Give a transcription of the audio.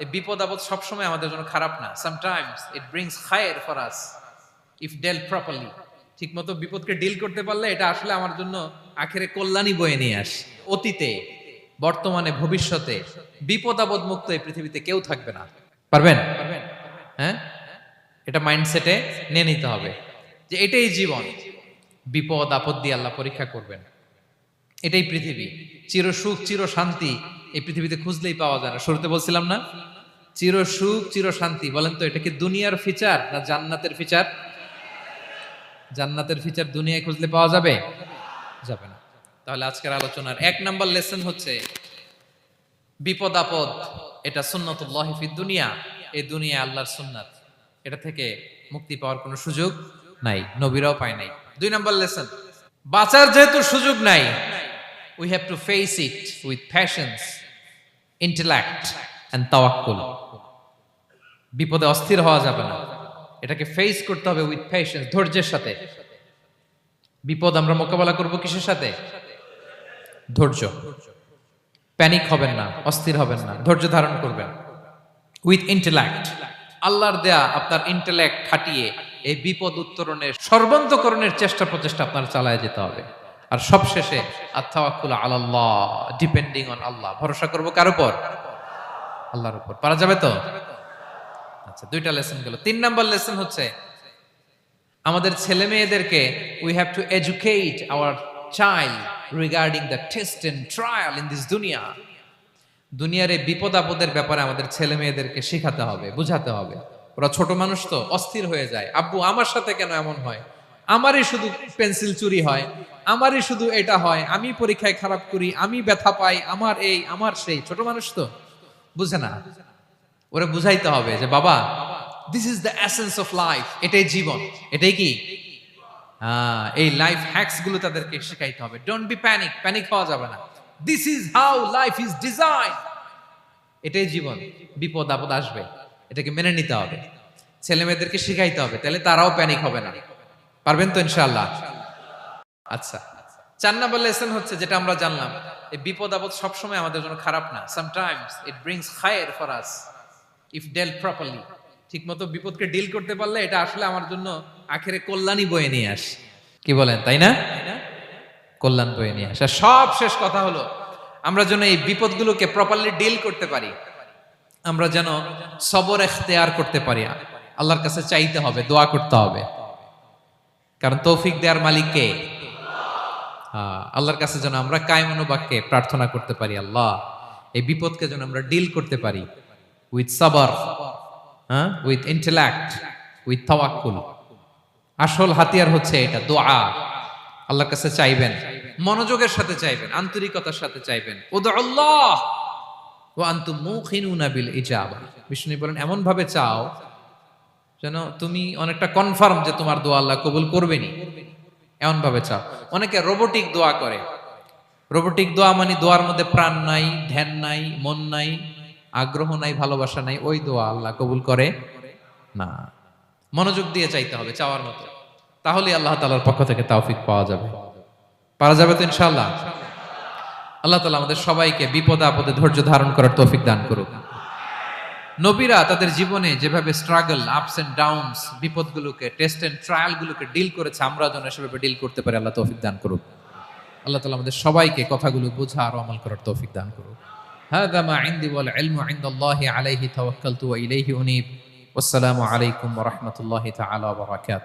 এই বিপদ আপদ সবসময় আমাদের জন্য খারাপ না। Sometimes it brings higher for us if dealt properly ঠিক মতো বিপদকে ডিল করতে পারলে এটা আসলে আমার জন্য আখেরে কল্যাণই বয়ে নিয়ে আসে। অতীতে, বর্তমানে, ভবিষ্যতে বিপদ আপদ মুক্ত এই পৃথিবীতে কেউ থাকবে না। পারবেন? হ্যাঁ? এটা মাইন্ডসেটে নিয়ে নিতে হবে যে এটাই জীবন। বিপদ আপদ দিয়ে আল্লাহ পরীক্ষা করবেন। এটাই পৃথিবী। চির সুখ চির শান্তি এই পৃথিবীতে খুঁজলেই পাওয়া যায় না। শুরুতে বলছিলাম না, চির সুখ, চির শান্তি। বলেন তো, এটা কি দুনিয়ার ফিচার না জান্নাতের ফিচার জান্নাতের ফিচার দুনিয়ায় খুঁজলে পাওয়া যাবে? যাবে না। তাহলে আজকের আলোচনার এক নাম্বার লেসন হচ্ছে, বিপদ আপদ, এটা সুন্নতুল্লাহ ফি দুনিয়া, এই দুনিয়া আল্লাহর সুন্নাত। এটা থেকে মুক্তি পাওয়ার কোনো সুযোগ নাই, নবীরাও পায় নাই। দুই নাম্বার লেসন বাঁচার যেহেতু সুযোগ নাই we have to face it with passions intellect and তাওয়াক্কুল বিপদে অস্থির হওয়া যাবে না। এটাকে ফেস করতে হবে উইথ পেশেন্স ধৈর্যের সাথে। বিপদ আমরা মোকাবেলা করব কিসের সাথে? ধৈর্য। প্যানিক হবেন না, অস্থির হবেন না, ধৈর্য ধারণ করবেন। উইথ ইন্টেলেক্ট আল্লাহর দেয়া আপনার ইন্টেলেক্ট খাটিয়ে এই বিপদ উত্তরণের সর্বান্তকরণের চেষ্টা প্রচেষ্টা আপনার চালায় যেতে হবে। আর সবশেষে আত্মাওয়াক্কুল আল্লাহ ডিপেন্ডিং অন আল্লাহ। ভরসা করব কার উপর? আল্লাহর উপর। পারা যাবে তো? আচ্ছা দুইটা লেসন গেল। তিন নাম্বার লেসন হচ্ছে, আমাদের ছেলে মেয়েদেরকে we have to educate our child regarding the test and trial in this দুনিয়া দুনিয়ার এই বিপদ আপদের ব্যাপারে আমাদের ছেলে মেয়েদেরকে শেখাতে হবে, বুঝাতে হবে। ওরা ছোট মানুষ তো, অস্থির হয়ে যায়। আব্বু, আমার সাথে কেন এমন হয়? আমারই শুধু পেন্সিল চুরি হয় আমারই শুধু এটা হয় আমি পরীক্ষায় খারাপ করি আমি ব্যথা পাই আমার এই আমার সেই। ছোট মানুষ তো বুঝে না। ওরা বুঝাইতে হবে যে বাবা this is the essence of life এটাই জীবন এটাই কি? হ্যাঁ, এই লাইফ হ্যাকসগুলো তাদেরকে শেখাইতে হবে। ডোন্ট বি প্যানিক প্যানিক হওয়া যাবে না। This is how life is design এটাই জীবন বিপদ আপদ আসবে। এটাকে মেনে নিতে হবে। ছেলে মেয়েদেরকে শিখাইতে হবে তাহলে তারাও প্যানিক হবে না। পারবেন তো ইনশাআল্লাহ? আচ্ছা। চার নাম্বার লেসন হচ্ছে যেটা আমরা জানলাম, এই বিপদ আপদ সবসময় আমাদের জন্য খারাপ না। Sometimes it brings Khayer for us if dealt properly ঠিক মতো বিপদকে ডিল করতে পারলে এটা আসলে আমার জন্য আখেরে কল্যাণই বয়ে নিয়ে আসে। কি বলেন, তাই না? কল্যাণ বয়ে নিয়ে আসে। সব শেষ কথা হলো, আমরা যেন এই বিপদগুলোকে প্রপারলি ডিল করতে পারি। আমরা যেন সবর এখতেয়ার করতে পারি। আল্লাহর কাছে চাইতে হবে, দোয়া করতে হবে। কারণ তৌফিক দেওয়ার মালিক কে? হ্যাঁ, আল্লাহর কাছে যেন আমরা কায়মনোবাক্যে প্রার্থনা করতে পারি আল্লাহ। এই বিপদকে যেন আমরা ডিল করতে পারি। উইথ সাবার হ্যাঁ? উইথ ইন্টেলেক্ট উইথ তাওয়াক্কুল আসল হাতিয়ার হচ্ছে এটা দোয়া। আল্লাহর কাছে চাইবেন মনোযোগের সাথে চাইবেন আন্তরিকতার সাথে চাইবেন। আল্লাহ। ও আন্তু মুখিনুনা বিল ইজাবা। বিষ্ণু বলেন এমন ভাবে চাও যেন তুমি অনেকটা কনফার্ম যে তোমার দোয়া আল্লাহ কবুল করবেনি এমন ভাবে চাও। অনেকে রোবোটিক দোয়া করে। রোবোটিক দোয়া মানে দোয়ার মধ্যে প্রাণ নাই, ধ্যান নাই, মন নাই, আগ্রহ নাই, ভালোবাসা নাই, ওই দোয়া আল্লাহ কবুল করে না। মনোযোগ দিয়ে চাইতে হবে চাওয়ার মতো। তাহলে আল্লাহ তালার পক্ষ থেকে তাওফিক পাওয়া যাবে। পারা যাবে তো ইনশাআল্লাহ। আল্লাহ তালা আমাদের সবাইকে বিপদে আপদে ধৈর্য ধারণ করার তৌফিক দান করুক। নবীরা তাদের জীবনে যেভাবে স্ট্রাগল আপস এন্ড ডাউনস বিপদগুলোকে টেস্ট এন্ড ট্রায়ালগুলোকে ডিল করেছে আমরা যেন সেভাবে ডিল করতে পারি আল্লাহ তৌফিক দান করুক আল্লাহ তালা আমাদের সবাইকে কথাগুলো বোঝা আর আমল করার তৌফিক দান করুক هذا ما عندي والعلم عند الله عليه توكلت وإليه أنيب والسلام عليكم ورحمة الله تعالى وبركاته